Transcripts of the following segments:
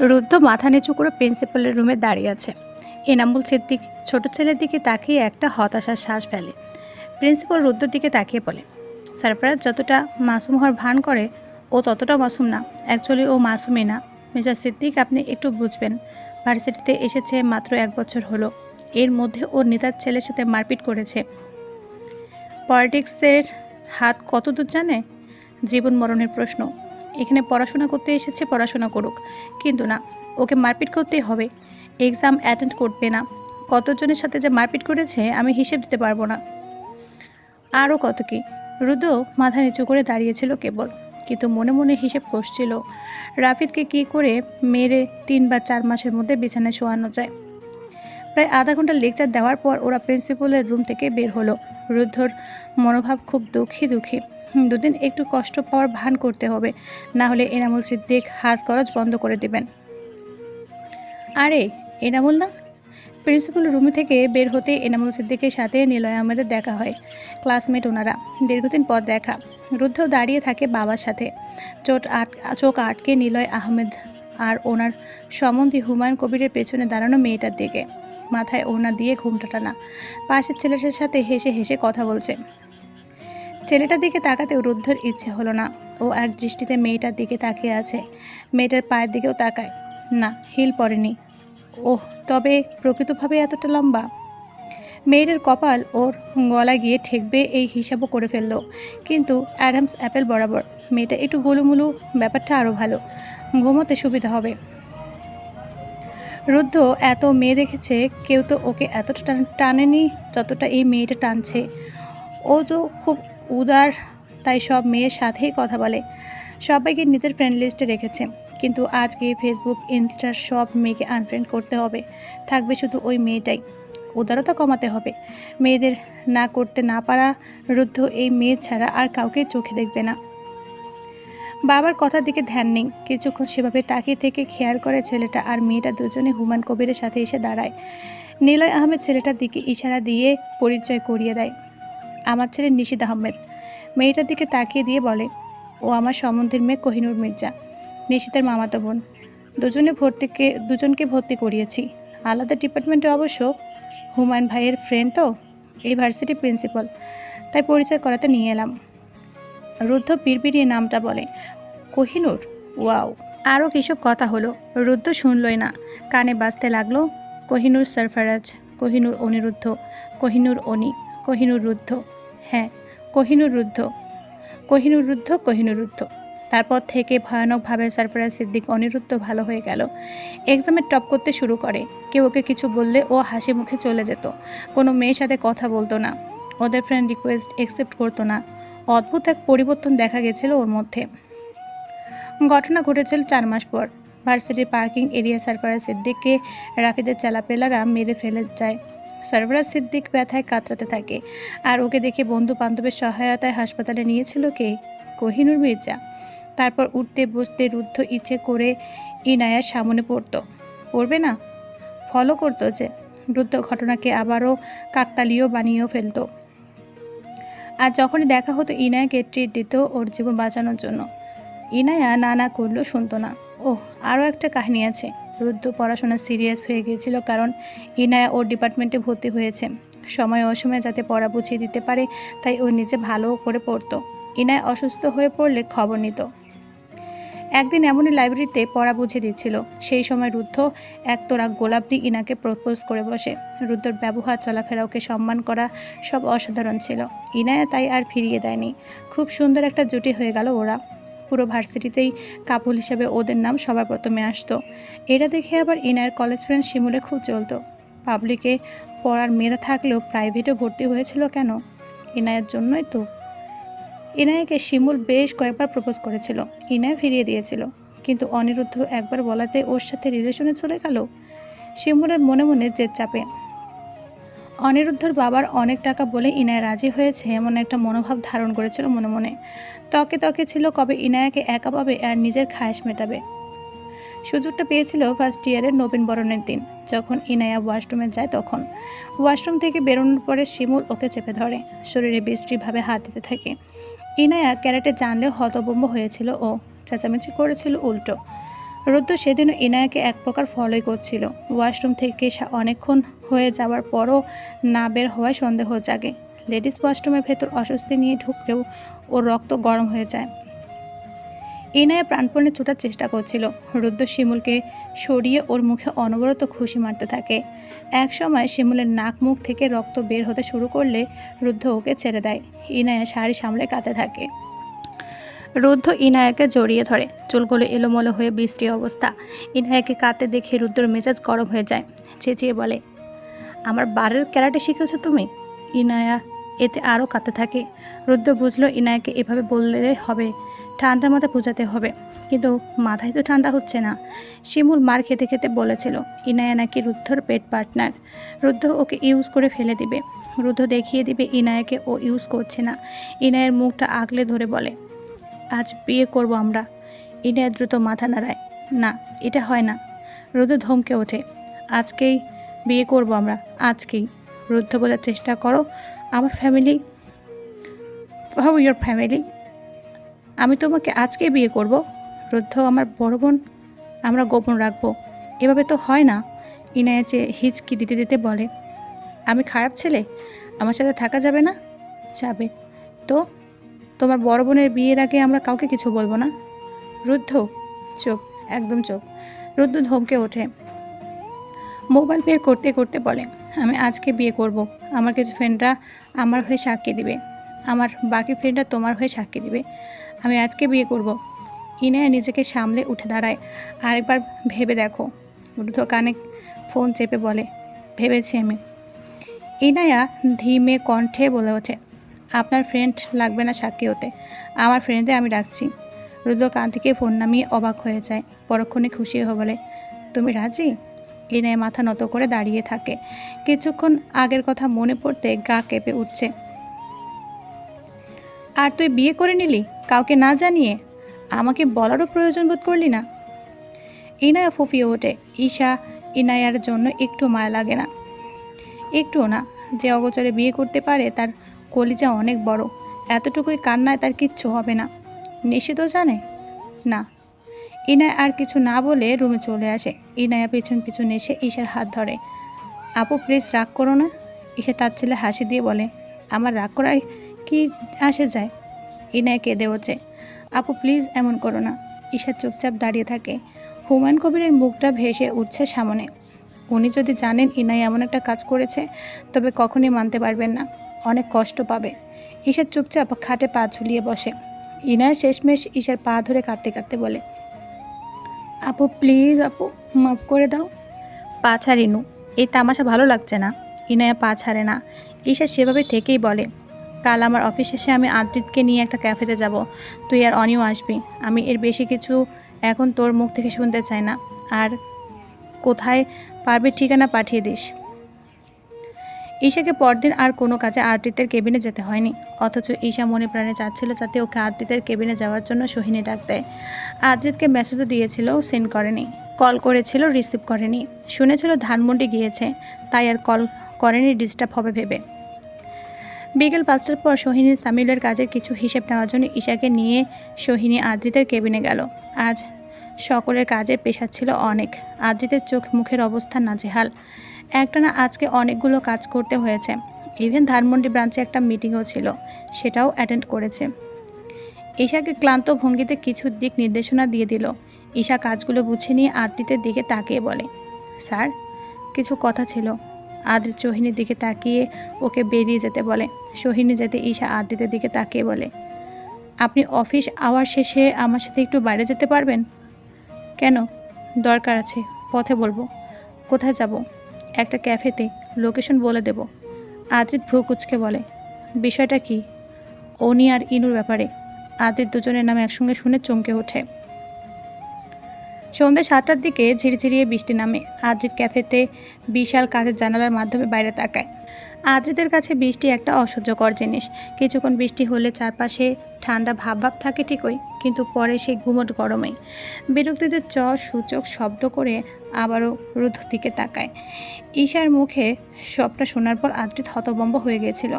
রুদ্ধ মাথা নিচু করে প্রিন্সিপালের রুমে দাঁড়িয়ে আছে। এনামুল সিদ্দিক ছোট ছেলের দিকে তাকিয়ে একটা হতাশার শ্বাস ফেলে। প্রিন্সিপাল রুদ্রর দিকে তাকিয়ে বলে, সারফরাজ, যতটা মাসুম হওয়ার ভান করে, ও ততটা মাসুম না। অ্যাকচুয়ালি ও মাসুমই না। মিস্টার সিদ্দিক, আপনি একটু বুঝবেন। ভার্সিটিতে এসেছে মাত্র এক বছর হলো। এর মধ্যে ও নেতার ছেলের সাথে মারপিট করেছে। পলিটিক্সের হাত কত দূর জানে? জীবন মরণের প্রশ্ন। এখানে পড়াশোনা করতে এসেছে, পড়াশোনা করুক। কিন্তু না, ওকে মারপিট করতেই হবে। এক্সাম অ্যাটেন্ড করবে না। কতজনের সাথে যে মারপিট করেছে, আমি হিসেব দিতে পারব না। আরও কত কি? রুদ্র মাথা নিচু করে দাঁড়িয়েছিল কেবল, কিন্তু মনে মনে হিসেব কষছিল রাফিদকে কি করে মেরে তিন বা চার মাসের মধ্যে বিছানায় শোয়ানো যায়। প্রায় আধা ঘণ্টা লেকচার দেওয়ার পর ওরা প্রিন্সিপালের রুম থেকে বের হলো। রুদ্ধর মনোভাব খুব দুঃখী দুঃখী। দুদিন একটু কষ্ট পাওয়ার ভান করতে হবে। না হলে এনামুল সিদ্দিক হাত খরচ বন্ধ করে দেবেন। আরে, এনামুল না প্রিন্সিপাল রুমে থেকে বের হতে এনামুল সিদ্দিকের সাথে নিলয় আহমেদের দেখা হয়, ক্লাসমেট ওনারা দীর্ঘদিন পর দেখা। রুদ্ধ দাঁড়িয়ে থাকে বাবার সাথে। চোট আট, চোখ আটকে নিলয় আহমেদ আর ওনার সম্বন্ধী হুমায়ুন কবিরের পেছনে দাঁড়ানো মেয়েটার দিকে। মাথায় ওনা দিয়ে ঘুমটা টানা। পাশের ছেলেটার সাথে হেসে হেসে কথা বলছে। ছেলেটার দিকে তাকাতেও রুদ্ধর ইচ্ছে হলো না। ও এক দৃষ্টিতে মেয়েটার দিকে তাকিয়ে আছে। মেয়েটার পায়ের দিকেও তাকায়। না, হিল পড়েনি। ওহ, তবে প্রকৃতভাবে এতটা লম্বা? মেয়েটার কপাল ওর গলা গিয়ে ঠেকবে এই হিসাবও করে ফেলল। কিন্তু অ্যাডামস অ্যাপেল বরাবর। মেয়েটা একটু গোলুমুলু ব্যাপারটা আরও ভালো। ঘুমোতে সুবিধা হবে। রুদ্ধ এত মেয়ে দেখেছে, কেউ তো ওকে এতটা টান- টানেনি যতটা এই মেয়েটা টানছে। ও তো খুব উদার, তাই সব মেয়ের সাথেই কথা বলে। সবাইকে নিজের ফ্রেন্ড লিস্টে রেখেছে। কিন্তু আজকে ফেসবুক ইনস্টার সব মেয়েকে আনফ্রেন্ড করতে হবে। থাকবে শুধু ওই মেয়েটাই। উদারতা কমাতে হবে। মেয়েদের না করতে না পারা রুদ্ধ এই মেয়ে ছাড়া আর কাউকে চোখে দেখবে না। বাবার কথার দিকে ধ্যান নেই। কিছুক্ষণ সেভাবে তাকিয়ে থেকে খেয়াল করে ছেলেটা আর মেয়েটা দুজনে হুমান কবিরের সাথে এসে দাঁড়ায়। নিলয় আহমেদ ছেলেটার দিকে ইশারা দিয়ে পরিচয় করিয়ে দেয়। আমার ছেলে নিশিদ আহমেদ। মেয়েটার দিকে তাকিয়ে দিয়ে বলে, ও আমার সম্বন্ধের মেয়ে কোহিনুর মির্জা, নিশিতের মামাতো বোন। দুজনে ভর্তিকে, দুজনকে ভর্তি করিয়েছি। আলাদা ডিপার্টমেন্টে অবশ্য হুমায়ুন ভাইয়ের ফ্রেন্ড তো, এই ভার্সিটি প্রিন্সিপাল তাই পরিচয় করাতে নিয়ে এলাম। রুদ্ধ বিড়বিড়িয়ে নামটা বলে, কোহিনুর? ওয়াও! আরও কিসব কথা হলো, রুদ্ধ শুনলই না। কানে বাজতে লাগল, কোহিনুর সরফরাজ, কোহিনুর অনিরুদ্ধ, কোহিনুর অনি, কোহিনুর রুদ্ধ। হ্যাঁ কোহিনুর রুদ্ধ কোহিনুর রুদ্ধ কোহিনুর রুদ্ধ তারপর থেকে ভয়ানকভাবে সরফরাজ সিদ্দিক অনিরুদ্ধ ভালো হয়ে গেল। এক্সামে টপ করতে শুরু করে। কেউ ওকে কিছু বললে ও হাসি মুখে চলে যেত। কোনো মেয়ের সাথে কথা বলতো না। ওদের ফ্রেন্ড রিকোয়েস্ট একসেপ্ট করতো না। অদ্ভুত এক পরিবর্তন দেখা গেছিল ওর মধ্যে। ঘটনা ঘটেছিল চার মাস পর। ভার্সিটির পার্কিং এরিয়া সারফরাজ সিদ্দিককে রাফিদের চালাপেলারা মেরে ফেলে যায়। সরফরাজ সিদ্দিক ব্যথায় কাতরাতে থাকে। আর ওকে দেখে বন্ধু বান্ধবের সহায়তায় হাসপাতালে নিয়েছিল কে? কোহিনুর মির্জা। তারপর উঠতে বসতে রুদ্ধ ইচ্ছে করে ইনায়ার সামনে পড়তো। পড়বে না? ফলো করতো যে। রুদ্ধ ঘটনাকে আবারও কাকতালীয় বানিয়েও ফেলতো। আর যখনই দেখা হতো ইনায়াকে ট্রিট দিত ওর জীবন বাঁচানোর জন্য। ইনায়া না না করলেও শুনতো না। ওহ, আরও একটা কাহিনী আছে। রুদ্র পড়াশোনা সিরিয়াস হয়ে গিয়েছিল কারণ ইনায়া ওর ডিপার্টমেন্টে ভর্তি হয়েছে। সময় অসময়ে যাতে পড়া বুঝিয়ে দিতে পারে, তাই ও নিজে ভালো করে পড়তো। ইনায় অসুস্থ হয়ে পড়লে খবর নিত। একদিন এমনই লাইব্রেরিতে পড়া বুঝিয়ে দিচ্ছিল। সেই সময় রুদ্ধ এক তোরা গোলাপ দিয়ে ইনাকে প্রপোজ করে বসে। রুদ্রর ব্যবহার, চলাফেরা, ওকে সম্মান করা সব অসাধারণ ছিল। ইনায়া তাই আর ফিরিয়ে দেয়নি। খুব সুন্দর একটা জুটি হয়ে গেল ওরা। পুরো ভার্সিটিতেই কাপুল হিসেবে ওদের নাম সবার প্রথমে আসতো। এটা দেখে আবার ইনায়ের কলেজ ফ্রেন্ড শিমুলে খুব চলতো পাবলিকে পড়ার মেয়েরা থাকলেও প্রাইভেটে ভর্তি হয়েছিল কেন? ইনায়ের জন্যই তো। ইনায়াকে শিমুল বেশ কয়েকবার প্রপোজ করেছিল। ইনায়া ফিরিয়ে দিয়েছিল। কিন্তু অনিরুদ্ধ একবার বলাতে ওর সাথে রিলেশনে চলে গেল? শিমুলের মনে মনে জেদ চাপে। অনিরুদ্ধর বাবার অনেক টাকা বলে ইনায় রাজি হয়েছে এমন একটা মনোভাব ধারণ করেছিল মনে মনে। তকে তকে ছিল কবে ইনায়াকে একা পাবে আর নিজের খায়েশ মেটাবে। সুযোগটা পেয়েছিল ফার্স্ট ইয়ারের নবীন বরণের দিন, যখন ইনায়া ওয়াশরুমে যায় তখন। ওয়াশরুম থেকে বেরোনোর পরে শিমুল ওকে চেপে ধরে, শরীরে বিশ্রীভাবে হাত দিতে থাকে। ইনায়া ক্যারেটে জানলে হতবম্ব হয়েছিল ও, চেঁচামেচি করেছিল উল্টো। রুদ্র সেদিনও ইনায়াকে এক প্রকার ফলোই করছিল। ওয়াশরুম থেকে অনেকক্ষণ হয়ে যাওয়ার পরও না বের হওয়ায় সন্দেহ জাগে। লেডিস ওয়াশরুমের ভেতর অস্বস্তি নিয়ে ঢুকলেও ওর রক্ত গরম হয়ে যায়। ইনায়া প্রাণপণে ছোটার চেষ্টা করছিল। রুদ্র শিমুলকে সরিয়ে ওর মুখে অনবরত খুশি মারতে থাকে। এক সময় শিমুলের নাক মুখ থেকে রক্ত বের হতে শুরু করলে রুদ্ধ ওকে ছেড়ে দেয়। ইনায়া শাড়ি সামলে কাঁদতে থাকে। রুদ্ধ ইনায়াকে জড়িয়ে ধরে। চুলগুলো এলোমলো হয়ে বৃষ্টি অবস্থা। ইনায়াকে কাঁদতে দেখে রুদ্রর মেজাজ গরম হয়ে যায়। চেঁচিয়ে বলে, আমার বারের ক্যারাটে শিখেছো তুমি? ইনায়া এতে আরও কাঁদতে থাকে। রুদ্র বুঝলো ইনায়াকে এভাবে বললে হবে ঠান্ডা মাথা বোঝাতে হবে। কিন্তু মাথায় তো ঠান্ডা হচ্ছে না। শিমুল মার খেতে খেতে বলেছিল, ইনায়া নাকি রুদ্ধর পেট পার্টনার। রুদ্ধ ওকে ইউজ করে ফেলে দিবে। রুদ্ধ দেখিয়ে দিবে ইনায়াকে ও ইউজ করছে না। ইনায়ের মুখটা আগলে ধরে বলে আজ বিয়ে করব আমরা। ইনায়া দ্রুত মাথা নাড়ায়। না, এটা হয় না। রুদ্ধ ধমকে ওঠে। আজকেই বিয়ে করব আমরা, আজকেই। রুদ্ধ বলার চেষ্টা করো, আমার ফ্যামিলি হাউ ইয়োর ফ্যামিলি আমি তোমাকে আজকে বিয়ে করব। রুদ্ধ আমার বড় বোন, আমরা গোপন রাখব। এভাবে তো হয় না। ইনায়া যে হিচকি দিতে দিতে বলে, আমি খারাপ ছেলে? আমার সাথে থাকা যাবে না? যাবে। তো তোমার বড় বোনের বিয়ের আগে আমরা কাউকে কিছু বলব না? রুদ্ধ চোখ একদম চোখ রুদ্ধ ধমকে ওঠে। মোবাইল বের করতে করতে বলে, আমি আজকে বিয়ে করব। আমার কিছু ফ্রেন্ডরা আমার হয়ে সাক্ষী দিবে। আমার বাকি ফ্রেন্ডরা তোমার হয়ে সাক্ষী দিবে। আমি আজকে বিয়ে করব। ইনায়া নিজেকে সামলে উঠে দাঁড়ায়। আরেকবার ভেবে দেখো। রুদ্ধ কানে ফোন চেপে বলে, ভেবেছি আমি। ইনায়া ধীমে কণ্ঠে বলে ওঠে আপনার ফ্রেন্ড লাগবে না সাক্ষী হতে আমার ফ্রেন্ডদের আমি ডাকছি। রুদ্র কান থেকে ফোন নামিয়ে অবাক হয়ে যায়। পরক্ষণে খুশি হয়ে বলে, তুমি রাজি? ইনায় মাথা নত করে দাঁড়িয়ে থাকে। কিছুক্ষণ আগের কথা মনে পড়তে গা কেঁপে উঠছে। আর তুই বিয়ে করে নিলি? কাউকে না জানিয়ে? আমাকে বলারও প্রয়োজন বোধ করলি না? ইনায়া ফুফিয়ে ওঠে। ঈশা ইনায়ার জন্য একটু মায়া লাগে না। একটুও না। যে অগোচরে বিয়ে করতে পারে তার কলিজা অনেক বড়। এতটুকুই কান্নায় তার কিচ্ছু হবে না। নিষিদ্ধ জানে? না। ইনায় আর কিছু না বলে রুমে চলে আসে। ইনায়া পিছন পিছন এসে ঈশার হাত ধরে। আপু প্লিজ রাগ করো না। ঈশা তার ছেলে হাসি দিয়ে বলে, আমার রাগ করায় কি আসে যায়? ইনায় কেঁদে ওঠে। আপু প্লিজ এমন করো না। ঈশা চুপচাপ দাঁড়িয়ে থাকে। হুমায়ুন কবিরের মুখটা ভেসে উঠছে সামনে। উনি যদি জানেন ইনাই এমন একটা কাজ করেছে, তবে কখনই মানতে পারবেন না। অনেক কষ্ট পাবে। ঈশা চুপচাপ খাটে পা ঝুলিয়ে বসে। ইনায় শেষমেশ ঈশার পা ধরে কাঁদতে কাঁদতে বলে, আপু প্লিজ আপু, মাফ করে দাও। পা ছাড়িনু এই তামাশা ভালো লাগছে না। ইনায়া পা ছাড়ে না। ঈশা সেভাবে থেকেই বলে, কাল আমার অফিস শেষে আমি আদ্রিতকে নিয়ে একটা ক্যাফেতে যাব। তুই আর অনিও আসবি। আমি এর বেশি কিছু এখন তোর মুখ থেকে শুনতে চাই না। আর কোথায় পারবি ঠিকানা পাঠিয়ে দিস। ঈশাকে পরদিন আর কোনো কাজে আদ্রিতের কেবিনে যেতে হয়নি। অথচ ঈশা মনে প্রাণে চাচ্ছিল যাতে ওকে আদ্রিতের কেবিনে যাওয়ার জন্য সোহিনী ডাক দেয়। আদ্রিতকে মেসেজও দিয়েছিল সেন্ড করেনি। কল করেছিল রিসিভ করেনি। শুনেছিল ধানমন্ডি গিয়েছে, তাই আর কল করেনি ডিস্টার্ব হবে ভেবে। বিকেল পাঁচটার পর সোহিনী সামিউলের কাজের কিছু হিসেব নেওয়ার জন্য ঈশাকে নিয়ে সোহিনী আদ্রিতের কেবিনে গেল। আজ সকলের কাজের পেশা ছিল অনেক। আদ্রিতের চোখ মুখের অবস্থা নাজেহাল। একটানা আজকে অনেকগুলো কাজ করতে হয়েছে। ইভেন ধানমন্ডি ব্রাঞ্চে একটা মিটিংও ছিল, সেটাও অ্যাটেন্ড করেছে। ঈশাকে ক্লান্ত ভঙ্গিতে কিছু দিক নির্দেশনা দিয়ে দিল। ঈশা কাজগুলো বুঝে নিয়ে আদ্রিতের দিকে তাকিয়ে বলে, স্যার, কিছু কথা ছিল। আদ্রিত সোহিনীর দিকে তাকিয়ে ওকে বেরিয়ে যেতে বলে। সোহিনী যেতে ঈশা আদ্রিতের দিকে তাকিয়ে বলে, আপনি অফিস আওয়ার শেষে আমার সাথে একটু বাইরে যেতে পারবেন? কেন? দরকার আছে, পথে বলব। কোথায় যাব? একটা ক্যাফেতে লোকেশন বলে দেব। আদ্রিত ভ্রু কুচকে বলে, বিষয়টা কি? অনি আর ইনুর ব্যাপারে আদ্রিত দুজনের নাম একসঙ্গে শুনে চমকে ওঠে। সন্ধ্যে সাতটার দিকে ঝিরিঝিরিয়ে বৃষ্টি নামে আদ্রিত ক্যাফেতে বিশাল কাঁচের জানালার মাধ্যমে বাইরে তাকায়। আদ্রিতের কাছে বৃষ্টি একটা অসহ্যকর জিনিস। কিছুক্ষণ বৃষ্টি হলে চারপাশে ঠান্ডা ভাব ভাব থাকে ঠিকই, কিন্তু পরে সে ঘুমট গরমে বিরক্তিদের চ, সূচক শব্দ করে আবারও রুদ্ধ দিকে তাকায়। ঈশার মুখে সবটা শোনার পর আদ্রিত হতবম্ব হয়ে গেছিল।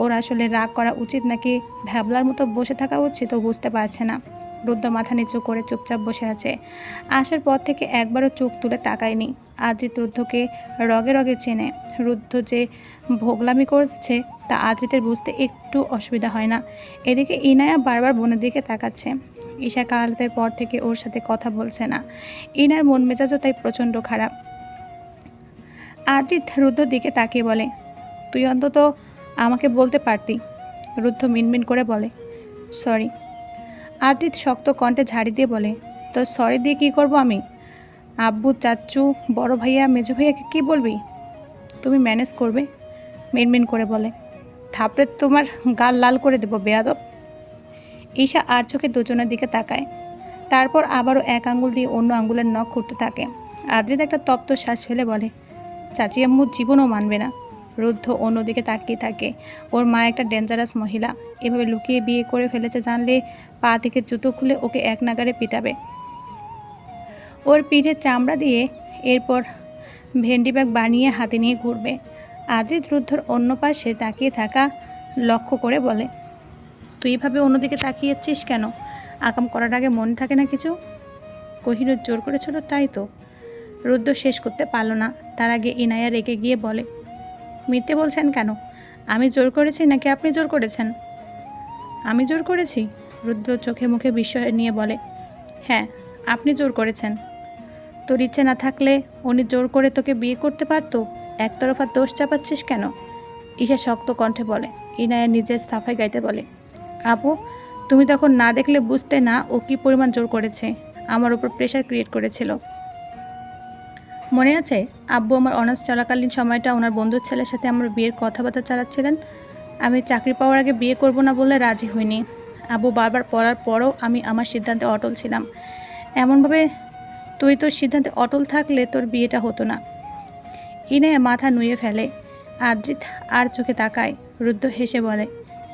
ওর আসলে রাগ করা উচিত নাকি ভ্যাবলার মতো বসে থাকা উচিত ও বুঝতে পারছে না। রুদ্র মাথা নিচু করে চুপচাপ বসে আছে। আসার পর থেকে একবারও চোখ তুলে তাকায়নি। আদ্রিত রুদ্ধকে রগে রগে চেনে। রুদ্ধ যে ভোগলামি করছে, তা আদ্রিতের বুঝতে একটু অসুবিধা হয় না। এদিকে ইনায়া বারবার বোনের দিকে তাকাচ্ছে। ঈশা কালাতের পর থেকে ওর সাথে কথা বলছে না। ইনার মন মেজাজও তাই প্রচণ্ড খারাপ। আদ্রিত রুদ্ধর দিকে তাকিয়ে বলে, তুই অন্তত আমাকে বলতে পারতি। রুদ্ধ মিনমিন করে বলে, সরি। আদ্রিত শক্ত কণ্ঠে ঝাড়ি দিয়ে বলে তো সরি দিয়ে কী করব আমি? আব্বু চাচ্চু বড় ভাইয়া, মেজো ভাইয়াকে কী বলবি? তুমি ম্যানেজ করবে? মিনমিন করে বলে, থাপড়ে তোমার গাল লাল করে দেবো, বেয়াদব। ঈশা আর চোখে দুজনের দিকে তাকায়। তারপর আবারও এক আঙ্গুল দিয়ে অন্য আঙ্গুলের নখ খুঁড়তে থাকে। আদ্রিত একটা তপ্ত শ্বাস ফেলে বলে, চাচি আম্মু জীবনও মানবে না। রুদ্ধ অন্যদিকে তাকিয়ে থাকে। ওর মা একটা ডেঞ্জারাস মহিলা। এভাবে লুকিয়ে বিয়ে করে ফেলেছে জানলে পা থেকে জুতো খুলে ওকে এক নাগারে পিটাবে। ওর পিঠে চামড়া দিয়ে এরপর ভেন্ডি ব্যাগ বানিয়ে হাতে নিয়ে ঘুরবে। আদ্রিত রুদ্ধর অন্য পাশে তাকিয়ে থাকা লক্ষ্য করে বলে, তুই এভাবে অন্যদিকে তাকিয়েছিস কেন? আকাম করার আগে মনে থাকে না কিছু? কহিনুর জোর করেছিল তাই তো। রুদ্র শেষ করতে পারল না। তার আগে ইনায়া রেগে গিয়ে বলে মিথ্যে বলছেন কেন? আমি জোর করেছি নাকি আপনি জোর করেছেন? আমি জোর করেছি? রুদ্র চোখে মুখে বিস্ময় নিয়ে বলে হ্যাঁ আপনি জোর করেছেন। তোর ইচ্ছে না থাকলে উনি জোর করে তোকে বিয়ে করতে পারতো? একতরফা দোষ চাপাচ্ছিস কেন? ঈশা শক্ত কণ্ঠে বলে ইনায়া নিজের সাফাই গাইতে বলে, আপু, তুমি তখন না দেখলে বুঝতে না ও কী পরিমাণ জোর করেছে? আমার উপর প্রেশার ক্রিয়েট করেছিল। মনে আছে? আব্বু আমার অনার্স চলাকালীন সময়টা ওনার বন্ধুর ছেলের সাথে আমার বিয়ের কথাবার্তা চালাচ্ছিলেন। আমি চাকরি পাওয়ার আগে বিয়ে করব না বলে রাজি হইনি। আব্বু বারবার পড়ার পরও আমি আমার সিদ্ধান্তে অটল ছিলাম। এমনভাবে তুই তোর সিদ্ধান্তে অটল থাকলে তোর বিয়েটা হতো না। ইনে মাথা নুয়ে ফেলে। আদ্রিত আর চোখে তাকায়। রুদ্ধ হেসে বলে,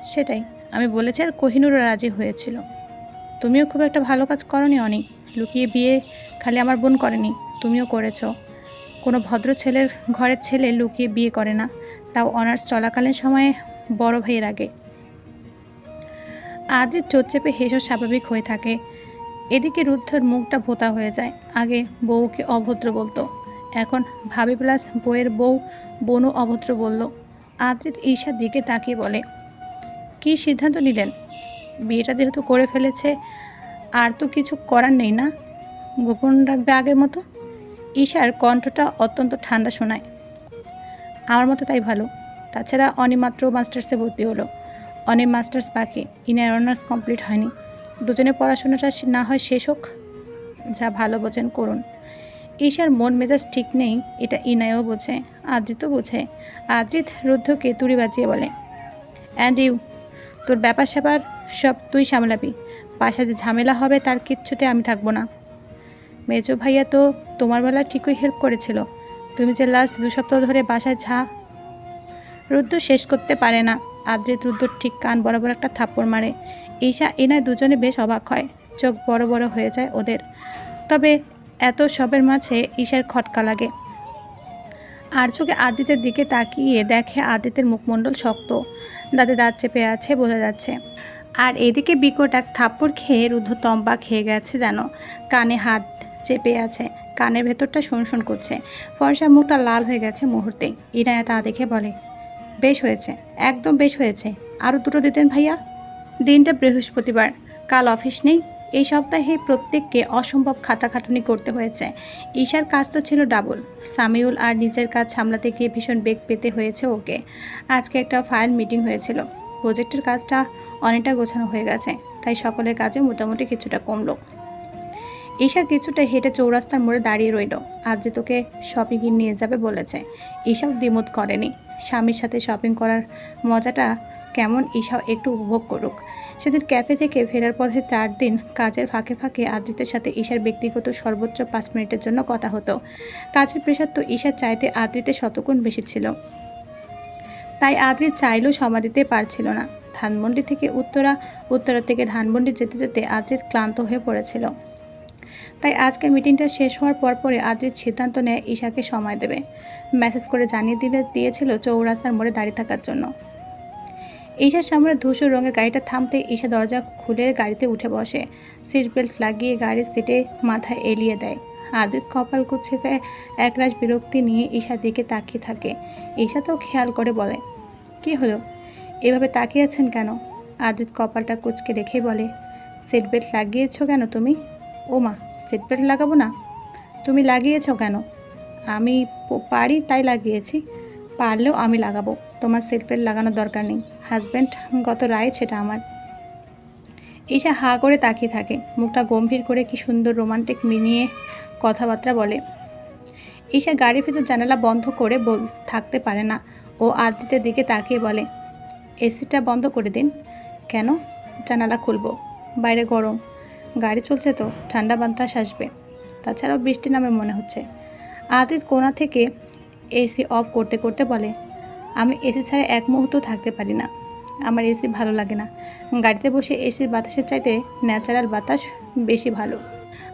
সেটাই, আমি বলেছি আর কোহিনুরও রাজি হয়েছিল। তুমিও খুব একটা ভালো কাজ করনি অনেক লুকিয়ে বিয়ে খালি আমার বোন করেনি। তুমিও করেছ। কোনো ভদ্র ছেলের ঘরের ছেলে লুকিয়ে বিয়ে করে না। তাও অনার্স চলাকালীন সময়ে বড় ভাইয়ের আগে। আদ্রিত চোট চেপে হেসো স্বাভাবিক হয়ে থাকে। এদিকে রুদ্ধর মুখটা ভোতা হয়ে যায়। আগে বউকে অভদ্র বলতো। এখন ভাবি প্লাস বউয়ের বউ বোনও অভদ্র বলল। আদ্রিত ঈশার দিকে তাকিয়ে বলে, কী সিদ্ধান্ত নিলেন? বিয়েটা যেহেতু করে ফেলেছে, আর তো কিছু করার নেই না? গোপন রাখবে আগের মতো? ঈশার কণ্ঠটা অত্যন্ত ঠান্ডা শোনায়। আমার মতো তাই ভালো। তাছাড়া অনিমাত্র মাস্টার্সে ভর্তি হলো। অনেক মাস্টার্স বাকি। ইনার অনার্স কমপ্লিট হয়নি। দুজনের পড়াশোনাটা না হয় শেষ হোক। যা ভালো বোঝেন, করুন। ঈশার মন মেজাজ ঠিক নেই, এটা ইনায়ও বোঝে আদ্রিতও বোঝে। আদ্রিত রুদ্ধকে তুড়ি বাজিয়ে বলে অ্যান্ড ইউ তোর ব্যাপার স্যাপার সব তুই সামলাবি। বাসা যে ঝামেলা হবে তার কিচ্ছুতে আমি থাকব না। মেজো ভাইয়া তো তোমার বেলা ঠিকই হেল্প করেছিল। তুমি যে লাস্ট দু সপ্তাহ ধরে বাসায় ঝা। রুদ্র শেষ করতে পারে না। আদ্রিত রুদ্র ঠিক কান বরাবর একটা থাপ্পড় মারে। ঈশা এনায় দুজনে বেশ অবাক হয়। চোখ বড় বড় হয়ে যায় ওদের। তবে এত সবের মাঝে ঈশার খটকা লাগে। আর চোখে আদিতের দিকে তাকিয়ে দেখে আদিতের মুখমণ্ডল শক্ত। দাঁতে দাঁত চেপে আছে বোঝা যাচ্ছে। আর এদিকে বিকট এক থাপ্পড় খেয়ে রুদ্ধ তম্বা খেয়ে গেছে যেন। কানে হাত চেপে আছে। কানের ভেতরটা শুনশুন করছে। ফর্সা মুখটা লাল হয়ে গেছে মুহূর্তে। ইনায়া তা দেখে বলে, বেশ হয়েছে, একদম বেশ হয়েছে। আরও দুটো দিতেন ভাইয়া? দিনটা বৃহস্পতিবার। কাল অফিস নেই। এই সপ্তাহে প্রত্যেককে অসম্ভব খাটাখাটুনি করতে হয়েছে। ঈশার কাজ তো ছিল ডাবল। সামিউল আর নিজের কাজ সামলাতে গিয়ে ভীষণ বেগ পেতে হয়েছে ওকে। আজকে একটা ফাইল মিটিং হয়েছিল। প্রজেক্টের কাজটা অনেকটা গোছানো হয়ে গেছে। তাই সকলের কাজে মোটামুটি কিছুটা কমলো। ঈশা কিছুটা হেঁটে চৌরাস্তার মোড়ে দাঁড়িয়ে রইল। আদ্রিতকে শপিংয়ে নিয়ে যাবে বলেছে। ঈশাও দ্বিমত করেনি। স্বামীর সাথে শপিং করার মজাটা কেমন ঈশাও একটু উপভোগ করুক। সেদিন ক্যাফে থেকে ফেরার পথে চার দিন কাজের ফাঁকে ফাঁকে আদ্রিতের সাথে ঈশার ব্যক্তিগত সর্বোচ্চ পাঁচ মিনিটের জন্য কথা হতো। কাজের প্রেশার তো ঈশার চাইতে আদ্রিতের শতগুণ বেশি ছিল। তাই আদ্রিত চাইলেও সমা দিতে পারছিল না। ধানমন্ডি থেকে উত্তরা উত্তরা থেকে ধানমন্ডি যেতে যেতে আদ্রিত ক্লান্ত হয়ে পড়েছিল। তাই আজকের মিটিংটা শেষ হওয়ার পর পরে আদ্রিত সিদ্ধান্ত নেয় ঈশাকে সময় দেবে। মেসেজ করে জানিয়ে দিলে, দিয়েছিল চৌরাস্তার মোড়ে দাঁড়িয়ে থাকার জন্য। ঈশার সামনে ধূসর রঙের গাড়িটা থামতে ঈশা দরজা খুলে গাড়িতে উঠে বসে। সিট বেল্ট লাগিয়ে গাড়ির সিটে মাথা এলিয়ে দেয়। আদিত কপাল কুচ্ছে একরাশ বিরক্তি নিয়ে ঈশার দিকে তাকিয়ে থাকে। ঈশা তো খেয়াল করে বলে, কি হলো? এভাবে তাকিয়ে আছেন কেন? আদিত কপালটা কুচকে রেখেই বলে, সিট বেল্ট লাগিয়েছ কেন তুমি? ও মা সিট বেল্ট লাগাবো না? তুমি লাগিয়েছো কেন? আমি পারি তাই লাগিয়েছি। পারলেও আমি লাগাবো। তোমার সিট বেল্ট লাগানোর দরকার নেই। হাজব্যান্ড গত রাইট সেটা আমার। ঈশা হা করে তাকিয়ে থাকে। মুখটা গম্ভীর করে কি সুন্দর রোমান্টিক মিনিয়ে কথাবার্তা বলে। ঈশা গাড়ির ভিতর জানালা বন্ধ করে বল, থাকতে পারে না। ও আদিত্যের দিকে তাকিয়ে বলে এসিটা বন্ধ করে দিন। কেন? জানালা খুলবো। বাইরে গরম। গাড়ি চলছে তো, ঠান্ডা বাতাস আসবে। তাছাড়াও বৃষ্টি নামে মনে হচ্ছে। আদিত কোনা থেকে এসি অফ করতে করতে বলে, আমি এসি ছাড়া এক মুহূর্ত থাকতে পারি না। আমার এসি ভালো লাগে না। গাড়িতে বসে এসির বাতাসের চাইতে ন্যাচারাল বাতাস বেশি ভালো।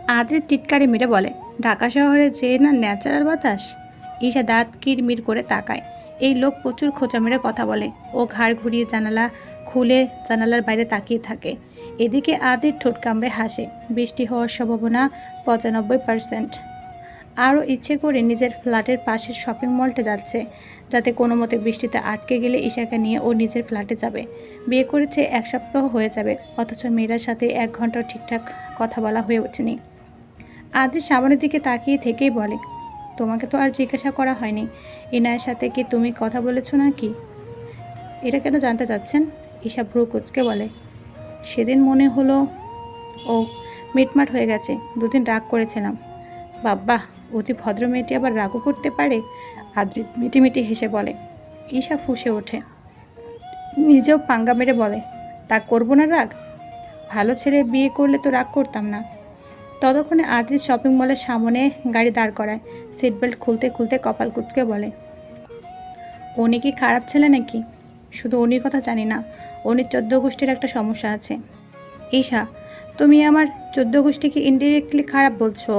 আদ্রিত টিটকারি মেরে বলে, ঢাকা শহরে যে না ন্যাচারাল বাতাস? ঈশা দাঁত কিরমির করে তাকায়। এই লোক প্রচুর খোঁচা মেরে কথা বলে। ও ঘাড় ঘুরিয়ে জানালা খুলে জানালার বাইরে তাকিয়ে থাকে। এদিকে আদির ঠোঁট কামড়ে হাসে। বৃষ্টি হওয়ার সম্ভাবনা পঁচানব্বই পার্সেন্ট আরও ইচ্ছে করে নিজের ফ্ল্যাটের পাশের শপিং মলটা যাচ্ছে, যাতে কোনো মতে বৃষ্টিতে আটকে গেলে ঈশাকে নিয়ে ও নিজের ফ্ল্যাটে যাবে। বিয়ে করেছে এক সপ্তাহ হয়ে যাবে, অথচ মেয়েরার সাথে এক ঘন্টাও ঠিকঠাক কথা বলা হয়ে ওঠেনি। আদির সামনের দিকে তাকিয়ে থেকেই বলে তোমাকে তো আর জিজ্ঞাসা করা হয়নি। ইনায়ের সাথে কি তুমি কথা বলেছ না কি এটা কেন জানতে চাচ্ছেন? ঈশা ভ্রু কুচকে বলে। সেদিন মনে হলো, ও, মিটমাট হয়ে গেছে। দুদিন রাগ করেছিলাম। বাব্বা, অতি ভদ্র মেয়েটি আবার রাগও করতে পারে? আদ্রিত মিটিমিটি হেসে বলে। ঈশা ফুসে ওঠে। নিজেও পাঙ্গা মেরে বলে, তা করব না রাগ? ভালো ছেলে বিয়ে করলে তো রাগ করতাম না। ততক্ষণে আদ্রিত শপিং মলের সামনে গাড়ি দাঁড় করায়। সিট বেল্ট খুলতে খুলতে কপাল কুচকে বলে, উনি কি খারাপ ছেলে নাকি? শুধু উনির কথা জানি না, উনির চোদ্দ গোষ্ঠীর একটা সমস্যা আছে। ঈশা, তুমি আমার চোদ্দ গোষ্ঠীকে ইনডিরেক্টলি খারাপ বলছো?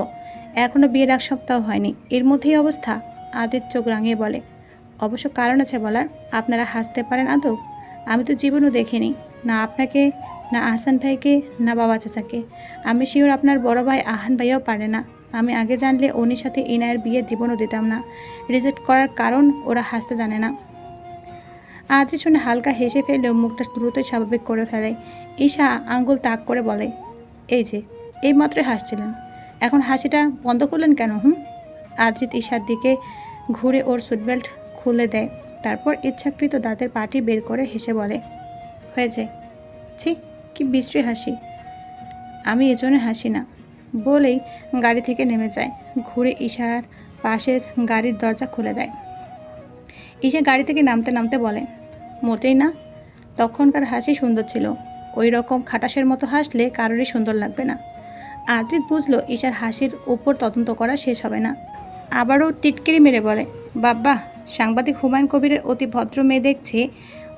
এখনও বিয়ের এক সপ্তাহ হয়নি, এর মধ্যেই অবস্থা? আদিত চোখ রাঙিয়ে বলে, অবশ্য কারণ আছে বলার, আপনারা হাসতে পারেন আদৌ? আমি তো জীবনও দেখিনি। না, আপনাকে না আহসান ভাইকে, না বাবা চাচাকে। আমি শিওর আপনার বড় ভাই আহান ভাইয়াও পারে না। আমি আগে জানলে উনির সাথে ইনায়ের বিয়ে জীবনও দিতাম না। রিজেক্ট করার কারণ ওরা হাসতে জানে না। আদি শুনে হালকা হেসে ফেললেও মুখটা দ্রুতই স্বাভাবিক করে ফেলে। ঈশা আঙ্গুল তাক করে বলে, এই যে, এই মাত্রই হাসছিলেন। এখন হাসিটা বন্ধ করলেন কেন, হুম? আদ্রিত ঈশার দিকে ঘুরে ওর সুটবেল্ট খুলে দেয়। তারপর ইচ্ছাকৃত দাঁতের পাটি বের করে হেসে বলে, হয়েছে। ছি কি বিশ্রী হাসি? আমি এজন্য হাসি না। বলেই গাড়ি থেকে নেমে যায়। ঘুরে ঈশার পাশের গাড়ির দরজা খুলে দেয়। ঈশা গাড়ি থেকে নামতে নামতে বলে, মোটেই না। তখনকার হাসি সুন্দর ছিল। ওই রকম খাটাসের মতো হাসলে কারোরই সুন্দর লাগবে না। আদ্রিত বুঝলো ঈশার হাসির উপর তদন্ত করা শেষ হবে না। আবারও টিটকিরি মেরে বলে, বাব্বা, সাংবাদিক হুমায়ুন কবিরের অতি ভদ্র মেয়ে দেখছে।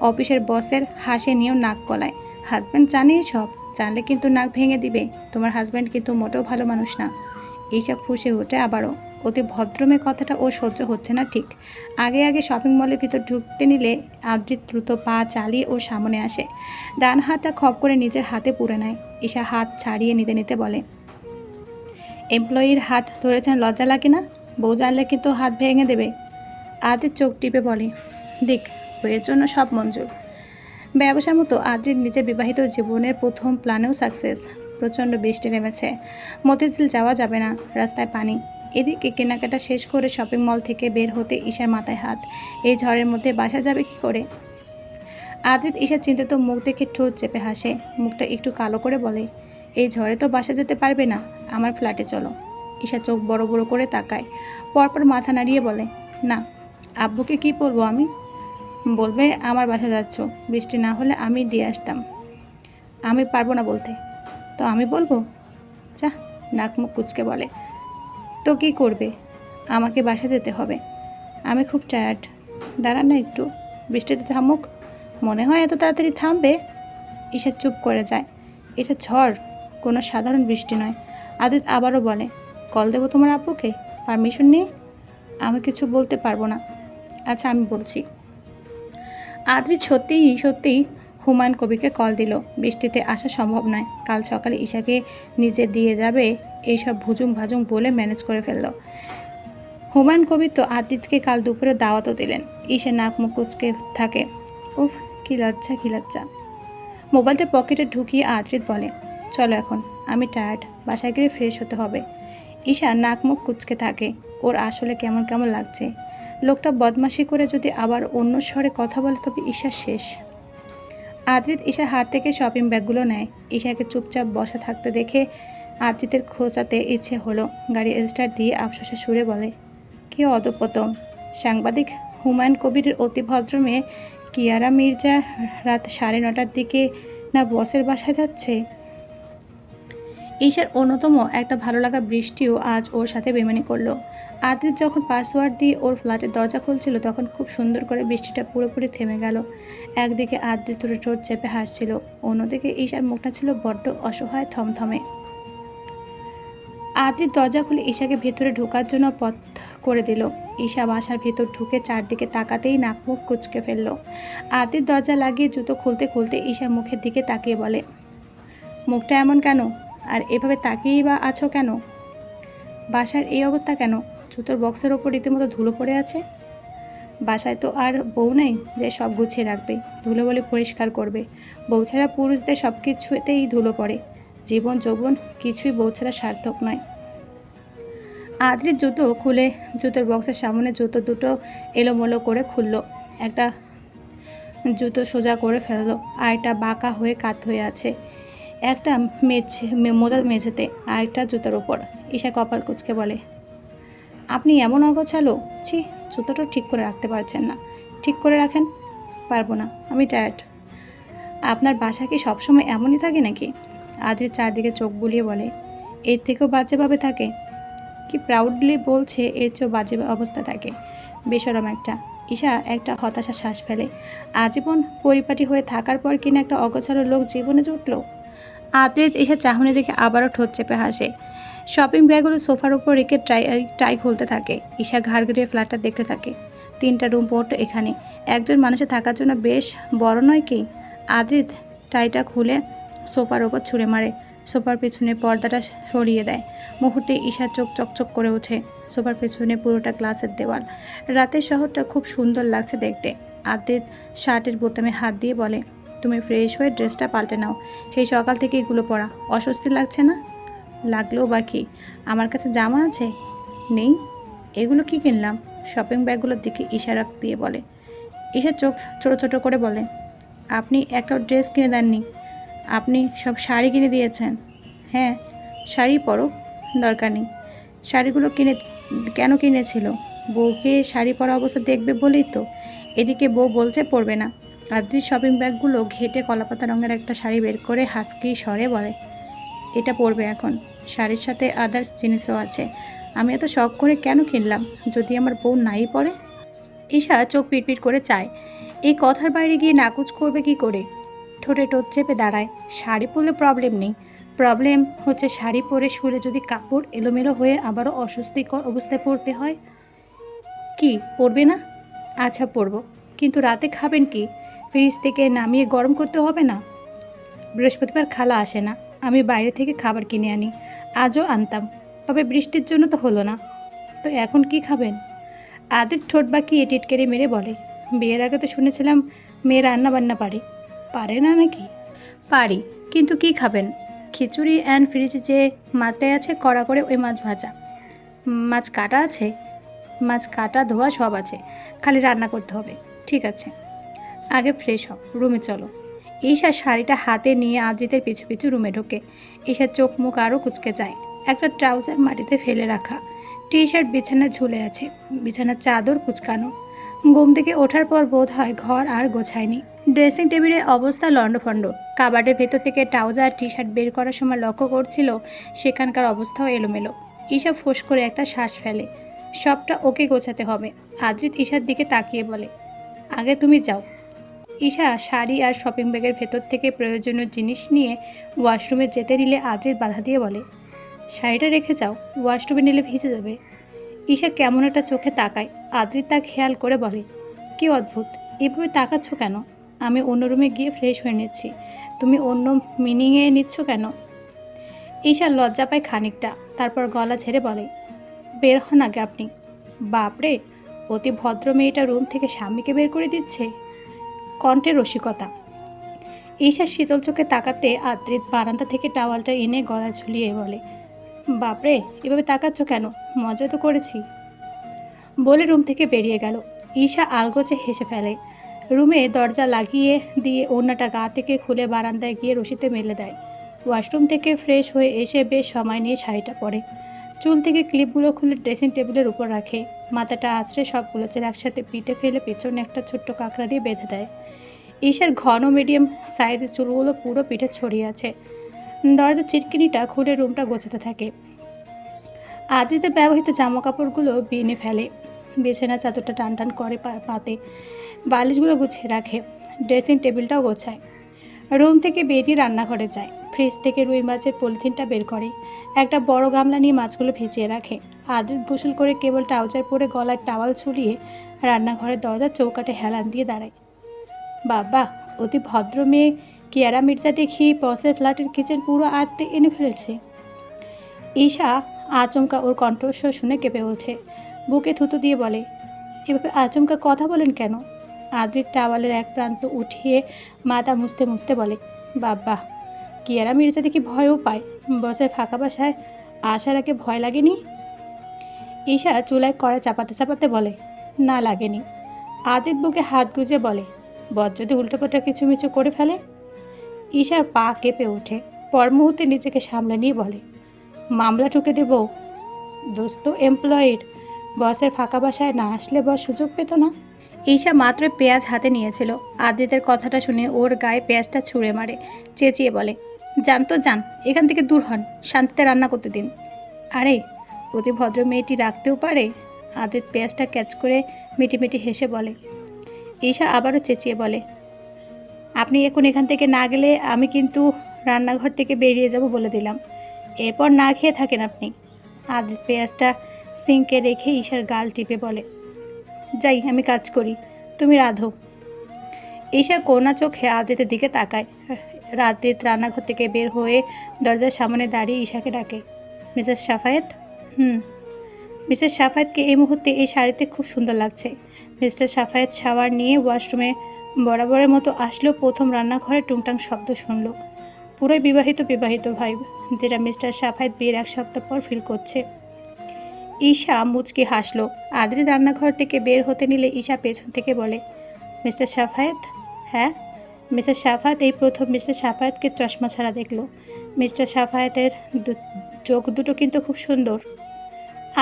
অফিসের বসের হাসি নিয়েও নাক গলায়। হাজব্যান্ড জানেই সব, জানলে কিন্তু নাক ভেঙে দিবে। তোমার হাজব্যান্ড কিন্তু মোটেও ভালো মানুষ না। এইসব ফুসে ওঠে আবারও। অতি ভদ্রমে কথাটা ও সহ্য হচ্ছে না ঠিক। আগে আগে শপিং মলের ভিতর ঢুকতে নিলে আদ্রিত দ্রুত পা চালিয়ে ও সামনে আসে। ডান হাতটা খপ করে নিজের হাতে পুরে নেয়। ঈশা হাত ছাড়িয়ে নিতে নিতে বলে এমপ্লয়ির হাত ধরেছেন লজ্জা লাগে না? বউ জানলে কিন্তু হাত ভেঙে দেবে। আদির চোখ টিপে বলে, দেখ বইয়ের জন্য সব মঞ্জুর। ব্যবসার মতো আদ্রির নিজের বিবাহিত জীবনের প্রথম প্ল্যানেও সাকসেস। প্রচণ্ড বৃষ্টি নেমেছে। মতিঝিল যাওয়া যাবে না রাস্তায় পানি। এদিকে কেনাকাটা শেষ করে শপিং মল থেকে বের হতে ঈশার মাথায় হাত। এই ঝড়ের মধ্যে বাসা যাবে কি করে? আদ্রিত ঈশার চিন্তিত মুখ দেখে ঠোঁট চেপে হাসে। মুখটা একটু কালো করে বলে, এই ঝড়ে তো বাসা যেতে পারবে না। আমার ফ্ল্যাটে চলো। ঈশা চোখ বড় বড় করে তাকায়। পরপর মাথা নাড়িয়ে বলে, না, আব্বুকে কি বলব আমি? বলবে, আমার বাসা যাচ্ছ, বৃষ্টি না হলে আমি দিয়ে আসতাম। আমি পারব না বলতে। তো আমি বলব? যা, নাক মুখ কুচকে বলে। তো কি করবে? আমাকে বাসা যেতে হবে। আমি খুব টায়ার্ড দাঁড়ান না একটু। বৃষ্টিতে থামুক। মনে হয় এত তাড়াতাড়ি থামবে? ঈশা চুপ করে যায়। এটা ঝড়। কোনো সাধারণ বৃষ্টি নয়। আদিত আবারও বলে, কল দেবো তোমার আপুকে? পারমিশন নিয়ে আমি কিছু বলতে পারব না। আচ্ছা আমি বলছি। আদ্রিত সত্যিই সত্যিই হুমায়ুন কবিরকে কল দিল। বৃষ্টিতে আসা সম্ভব নয়। কাল সকালে ঈশাকে নিজে দিয়ে যাবে এইসব ভুজুম ভাজুম বলে ম্যানেজ করে ফেলল। হুমায়ুন কবির তো আদ্রিতকে কাল দুপুরে দাওয়াতও দিলেন। ঈশা নাক মুখ কুচকে থাকে। উফ, কী লজ্জা কী লজ্জা। মোবাইলটা পকেটে ঢুকিয়ে আদ্রিত বলে, চলো এখন, আমি টায়ার্ড বাসায় গিয়ে ফ্রেশ হতে হবে। ঈশা নাক মুখ কুচকে থাকে। ওর আসলে কেমন কেমন লাগছে? লোকটা বদমাশি করে যদি আবার অন্য স্বরে কথা বলে, তবে ঈশা শেষ। আদ্রিত ঈশার হাত থেকে শপিং ব্যাগগুলো নেয়। ঈশাকে চুপচাপ বসা থাকতে দেখে আদ্রিতের খোঁচাতে ইচ্ছে হলো। গাড়ি স্টার্ট দিয়ে আফসোসে সুরে বলে, কে অদপতন সাংবাদিক হুমায়ুন কবিরের অতি ভদ্র মেয়ে কিয়ারা মির্জা রাত সাড়ে নটার দিকে না বসের বাসায় যাচ্ছে? ঈশার অন্যতম একটা ভালো লাগা বৃষ্টিও আজ ওর সাথে বেমানি করল। আদ্রিত যখন পাসওয়ার্ড দিয়ে ওর ফ্ল্যাটের দরজা খুলছিল, তখন খুব সুন্দর করে বৃষ্টিটা পুরোপুরি থেমে গেল। একদিকে আদ্রিত ওর ঠোঁট চেপে হাসছিল, অন্যদিকে ঈশার মুখটা ছিল বড্ড অসহায় থমথমে। আদ্রিত দরজা খুলে ঈশাকে ভেতরে ঢোকার জন্য পথ করে দিল। ঈশা বাসার ভেতর ঢুকে চারদিকে তাকাতেই নাক মুখ কুচকে ফেলল। আদ্রিত দরজা লাগিয়ে জুতো খুলতে খুলতে ঈশার মুখের দিকে তাকিয়ে বলে, মুখটা এমন কেন? আর এভাবে তাকিয়েই বা আছো কেন? বাসার এই অবস্থা কেন? জুতোর বক্সের ওপর রীতিমতো ধুলো পড়ে আছে? বাসায় তো আর বউ নেই যে সব গুছিয়ে রাখবে, ধুলো বলে পরিষ্কার করবে। বউ ছাড়া পুরুষদের সব কিছুতেই ধুলো পড়ে। জীবন যৌবন কিছুই বউ ছাড়া সার্থক নয়। আদ্রির জুতো খুলে জুতোর বক্সের সামনে জুতো দুটো এলোমেলো করে খুললো। একটা জুতো সোজা করে ফেলল, আর একটা বাঁকা হয়ে কাত হয়ে আছে। একটা মেঝে মোজা মেঝেতে আর একটা জুতোর ওপর ঈশা কপাল কুচকে বলে, আপনি এমন অগোছালো? ছি, জুতোটা ঠিক করে রাখতে পারছেন না। ঠিক করে রাখেন? পারব না, আমি টায়ার্ড আপনার বাসা কি সবসময় এমনই থাকে নাকি? আদ্রির চারদিকে চোখ বুলিয়ে বলে, এর থেকেও বাজেভাবে থাকে। কি প্রাউডলি বলছে, এর চেয়েও বাজে অবস্থা থাকে। বেসরম একটা। ঈশা একটা হতাশা শ্বাস ফেলে, আজীবন পরিপাটি হয়ে থাকার পর কিনা একটা অগোছালো লোক জীবনে জুটলো? আদ্রিত ঈশা চাহনি দেখে আবারও ঠোঁট চেপে হাসে। শপিং ব্যাগগুলো সোফার উপর রেখে ট্রাই ট্রাই খুলতে থাকে। ঈশা ঘাড় ঘুরিয়ে ফ্ল্যাটটা দেখতে থাকে। তিনটা রুম পোর্ট এখানে। একজন মানুষের থাকার জন্য বেশ বড় নয় কি? আদ্রিত টাইটা খুলে সোফার ওপর ছুঁড়ে মারে। সোফার পেছনে পর্দাটা সরিয়ে দেয়। মুহূর্তে ঈশার চোখ চকচক করে ওঠে। সোফার পেছনে পুরোটা গ্লাসের দেওয়াল। রাতের শহরটা খুব সুন্দর লাগছে দেখতে। আদ্রিত শার্টের বোতামে হাত দিয়ে বলে তুমি ফ্রেশ হয়ে ড্রেসটা পাল্টে নাও। সেই সকাল থেকে এগুলো পরা অস্বস্তি লাগছে না? লাগলেও বাকি আমার কাছে জামা আছে? নেই। এগুলো কি কিনলাম? শপিং ব্যাগগুলোর দিকে ইশারা দিয়ে বলে। ঈশার চোখ ছোট ছোট করে বলে, আপনি একটা ড্রেস কিনে দেননি। আপনি সব শাড়ি কিনে দিয়েছেন। হ্যাঁ শাড়ি পরো, দরকার নেই। শাড়িগুলো কিনে, কেন কিনেছিল? বউকে শাড়ি পরা অবস্থা দেখবে বলেই তো। এদিকে বউ বলছে, পরবে না। আদ্রির শপিং ব্যাগগুলো ঘেটে কলাপাতা রঙের একটা শাড়ি বের করে হাসকি স্বরে বলে, এটা পরবে এখন। শাড়ির সাথে আদার্স জিনিসও আছে। আমি এত শখ করে কেন কিনলাম? যদি আমার বউ নাই পরে? ঈশা চোখ পিটপিট করে চায়। এই কথার বাইরে গিয়ে নাকুচ করবে কি করে? ঠোঁটে টোট চেপে দাঁড়ায়। শাড়ি পরলে প্রবলেম নেই। প্রবলেম হচ্ছে শাড়ি পরে শুলে যদি কাপড় এলোমেলো হয়ে আবারও অস্বস্তিকর অবস্থায় পড়তে হয়। কি, পরবে না? আচ্ছা পরবো। কিন্তু রাতে খাবেন কি? ফ্রিজ থেকে নামিয়ে গরম করতে হবে না। বৃহস্পতিবার খালা আসে না। আমি বাইরে থেকে খাবার কিনে আনি। আজও আনতাম, তবে বৃষ্টির জন্য তো হলো না। তো এখন কি খাবেন? আদের ঠোঁট বাঁকিয়ে টিটকেরে মেরে বলে, বিয়ের আগে তো শুনেছিলাম মেয়ে রান্না বান্না পারে। পারে না নাকি? পারি, কিন্তু কি খাবেন? খিচুড়ি অ্যান্ড ফ্রিজে যে মাছটাই আছে, কড়া করে ওই মাছ ভাজা। মাছ কাটা আছে? মাছ কাটা, ধোয়া সব আছে। খালি রান্না করতে হবে, ঠিক আছে। আগে ফ্রেশ হও, রুমে চলো। ঈশা শাড়িটা হাতে নিয়ে আদ্রিতের পিছু পিছু রুমে ঢোকে। ঈশার চোখ মুখ আরও কুচকে যায়। একটা ট্রাউজার মাটিতে ফেলে রাখা। টি শার্ট বিছানায় ঝুলে আছে, বিছানার চাদর কুচকানো। ঘুম থেকে ওঠার পর বোধ হয় ঘর আর গোছায়নি। ড্রেসিং টেবিলের অবস্থা লণ্ডভণ্ড। কাবার্ডের ভেতর থেকে ট্রাউজার টি শার্ট বের করার সময় লক্ষ্য করছিল, সেখানকার অবস্থাও এলোমেলো। ঈশা ফোঁস করে একটা শ্বাস ফেলে। সবটা ওকে গোছাতে হবে। আদ্রিত ঈশার দিকে তাকিয়ে বলে, আগে তুমি যাও। ঈশা শাড়ি আর শপিং ব্যাগের ভেতর থেকে প্রয়োজনীয় জিনিস নিয়ে ওয়াশরুমে যেতে নিলে আদ্রিত বাধা দিয়ে বলে, শাড়িটা রেখে যাও ওয়াশরুমে নিলে ভিজে যাবে। ঈশা কেমন একটা চোখে তাকায় আদ্রিত তা খেয়াল করে বলে, কি অদ্ভুত, এভাবে তাকাচ্ছ কেন? আমি অন্য রুমে গিয়ে ফ্রেশ হয়ে নিচ্ছি। তুমি অন্য মিনিংয়ে নিচ্ছ কেন? ঈশা লজ্জা পায় খানিকটা, তারপর গলা ছেড়ে বলে, বের হন আগে আপনি। বাপরে, অতি ভদ্র মেয়েটা রুম থেকে স্বামীকে বের করে দিচ্ছে? কণ্ঠে রসিকতা। ঈশা শীতল চোখে তাকাতে আদ্রিত বারান্দা থেকে টাওয়ালটা এনে গলা ঝুলিয়ে বলে, বাপরে, এভাবে তাকাচ্ছ কেন? মজা তো করেছি। বলে রুম থেকে বেরিয়ে গেল। ঈশা আলগোচে হেসে ফেলে। রুমে দরজা লাগিয়ে দিয়ে ওড়নাটা গা থেকে খুলে বারান্দায় গিয়ে রশিতে মেলে দেয়। ওয়াশরুম থেকে ফ্রেশ হয়ে এসে বেশ সময় নিয়ে শাড়িটা পরে। চুল থেকে ক্লিপগুলো খুলে ড্রেসিং টেবিলের উপর রাখে। মাথাটা আঁচড়ে সবগুলো চের একসাথে পিঠে ফেলে পেছনে একটা ছোট্ট কাঁকড়া দিয়ে বেঁধে দেয়। ঈশার ঘন মিডিয়াম সাইজের চুলগুলো পুরো পিঠে ছড়িয়ে আছে। দরজার চিটকিনিটা খুলে রুমটা গোছাতে থাকে। আদিতে ব্যবহৃত জামা কাপড়গুলো বিনে ফেলে। বিছানা চাদরটা টান টান করে পাতে। বালিশগুলো গুছিয়ে রাখে। ড্রেসিং টেবিলটাও গোছায়। রুম থেকে বেরিয়ে রান্নাঘরে যায়। ফ্রিজ থেকে রুই মাছের পলিথিনটা বের করে। একটা বড় গামলা নিয়ে মাছগুলো ভিজিয়ে রাখে। আদিত গোসল করে কেবল ট্রাউজার পরে গলায় টাওয়াল ঝুলিয়ে রান্নাঘরের দরজার চৌকাটে হেলান দিয়ে দাঁড়ায়। বাবা, অতি ভদ্র মেয়ে। কিয়ারা মির্জা দেখি বসের ফ্ল্যাটের কিচেন পুরো আয়ত্তে এনে ফেলেছে। ঈশা আচমকা ওর কণ্ঠস্বর শুনে কেঁপে ওঠে। বুকে থুতু দিয়ে বলে, এভাবে আচমকা কথা বলেন কেন? আদ্রিক টাওয়ালের এক প্রান্ত উঠিয়ে মাথা মুছতে মুছতে বলে, বাবা কিয়ারা মির্জা দেখি ভয়ও পায়। বসের ফাঁকা বাসায় আগে ভয় লাগেনি? ঈশা চুলায় কড়া চাপাতে চাপাতে বলে, না লাগেনি। আদিত বুকে হাত গুজে বলে বর যদি উল্টোপাল্টা কিছু মিছু করে ফেলে? ঈশার পা কেঁপে ওঠে, পর মুহূর্তে নিজেকে সামলে নিয়ে বলে, মামলা ঠুকে দেব। দোস্ত এমপ্লয়েড বসের ফাঁকা বাসায় না আসলে বস সুযোগ পেত না? ঈশা মাত্র পেঁয়াজ হাতে নিয়েছিল। আদিতের কথাটা শুনে ওর গায়ে পেঁয়াজটা ছুঁড়ে মারে, চেঁচিয়ে বলে যান তো যান, এখান থেকে দূর হন, শান্তিতে রান্না করতে দিন। আরে, অতি ভদ্র মেয়েটি রাখতেও পারে? আদিত পেঁয়াজটা ক্যাচ করে মিটিমিটি হেসে বলে। ঈশা আবারও চেঁচিয়ে বলে, আপনি এখন এখান থেকে না গেলে আমি কিন্তু রান্নাঘর থেকে বেরিয়ে যাব বলে দিলাম। এরপর না খেয়ে থাকেন আপনি। আদিত পেঁয়াজটা সিঙ্কে রেখে ঈশার গাল টিপে বলে, যাই, আমি কাজ করি। তুমি রাধো। ঈশা কোনা চোখে আদিতের দিকে তাকায়। রাদিত রান্নাঘর থেকে বের হয়ে দরজার সামনে দাঁড়িয়ে ঈশাকে ডাকে, মিসেস সাফায়েত? হুম। মিসেস সাফায়েতকে এই মুহূর্তে এই শাড়িতে খুব সুন্দর লাগছে। মিস্টার সাফায়েত শাওয়ার নিয়ে ওয়াশরুমে বরাবরের মতো আসলো, প্রথম রান্নাঘরে টুংটাং শব্দ শুনলো। পুরোই বিবাহিত বিবাহিত ভাই যেটা মিস্টার সাফায়েত বিয়ের এক সপ্তাহ পর ফিল করছে। ঈশা মুচকি হাসলো। আদ্রি রান্নাঘর থেকে বের হতে নিলে ঈশা পেছন থেকে বলে, মিস্টার সাফায়েত? হ্যাঁ? মিস্টার সাফায়েত এই প্রথম মিস্টার সাফায়েতকে চশমা ছাড়া দেখল। মিস্টার সাফায়েতের চোখ দুটো কিন্তু খুব সুন্দর।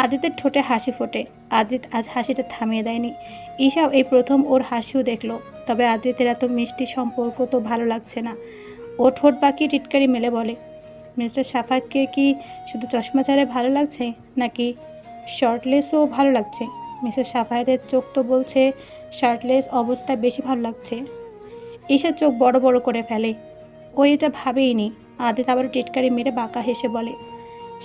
আদিতের ঠোঁটে হাসি ফোটে। আদিত আজ হাসিটা থামিয়ে দেয়নি। ঈশাও এই প্রথম ওর হাসিও দেখল। তবে আদিতের এত মিষ্টি সম্পর্ক তো ভালো লাগছে না। ও ঠোঁট বাকি টিটকারি মেলে বলে, মিস্টার সাফাতকে কি শুধু চশমা ছাড়ে ভালো লাগছে? নাকি শর্টলেসও ভালো লাগছে? মিসেস সাফায়েতের চোখ তো বলছে, শার্টলেস অবস্থায় বেশি ভালো লাগছে। ঈশার চোখ বড় বড় করে ফেলে। ও এটা ভাবেই নি আদিত আবার টিটকারি মেরে বাঁকা হেসে বলে,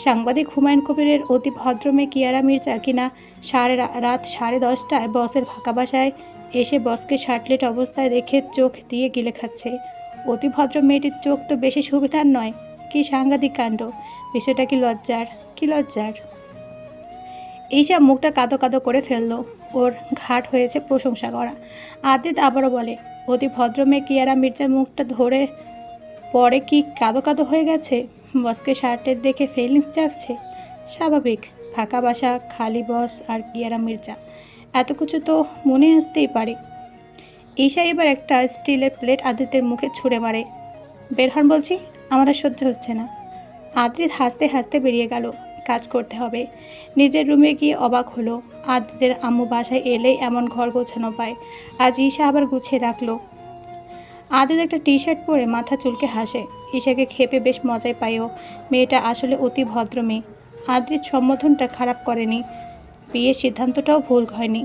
সাংবাদিক হুমায়ুন কবিরের অতি ভদ্র মেয়ে কিয়ারা মির্জা কিনা সাড়ে রাত সাড়ে দশটায় বসের ফাঁকা বাসায় এসে বসকে শার্টলেট অবস্থায় রেখে চোখ দিয়ে গিলে খাচ্ছে। অতি ভদ্র মেয়েটির চোখ তো বেশি সুবিধার নয়। কি সাংঘাতিক কাণ্ড। বিষয়টা কি লজ্জার? কি লজ্জার? এইসব মুখটা কাদো কাদো করে ফেলল। ওর ঘাট হয়েছে প্রশংসা করা। আদিত আবারও বলে অতি ভদ্র মেয়ে কিয়ারা মির্জার মুখটা ধরে পরে কি কাদো কাদো হয়ে গেছে? বসকে শার্টের দেখে ফিলিংস জাগছে। স্বাভাবিক, ফাঁকা বাসা, খালি বস আর কিয়ারা মির্জা। এত কিছু তো মনে আসতেই পারে। ঈশা এবার একটা স্টিলের প্লেট আদিত্যের মুখে ছুঁড়ে মারে। বের হন বলছি, আমার আর সহ্য হচ্ছে না। আদ্রিত হাসতে হাসতে বেরিয়ে গেল। কাজ করতে হবে। নিজের রুমে গিয়ে অবাক হলো। আদিতের আম্মু বাসায় এলেই এমন ঘর গোছানো পায়। আজ ঈশা আবার গুছিয়ে রাখল। আদিত একটা টি শার্ট পরে মাথা চুলকে হাসে। ঈশাকে খেপে বেশ মজায় পায়ও মেয়েটা আসলে অতি ভদ্র মেয়ে। আদির সম্বোধনটা খারাপ করেনি। বিয়ের সিদ্ধান্তটাও ভুল হয়নি।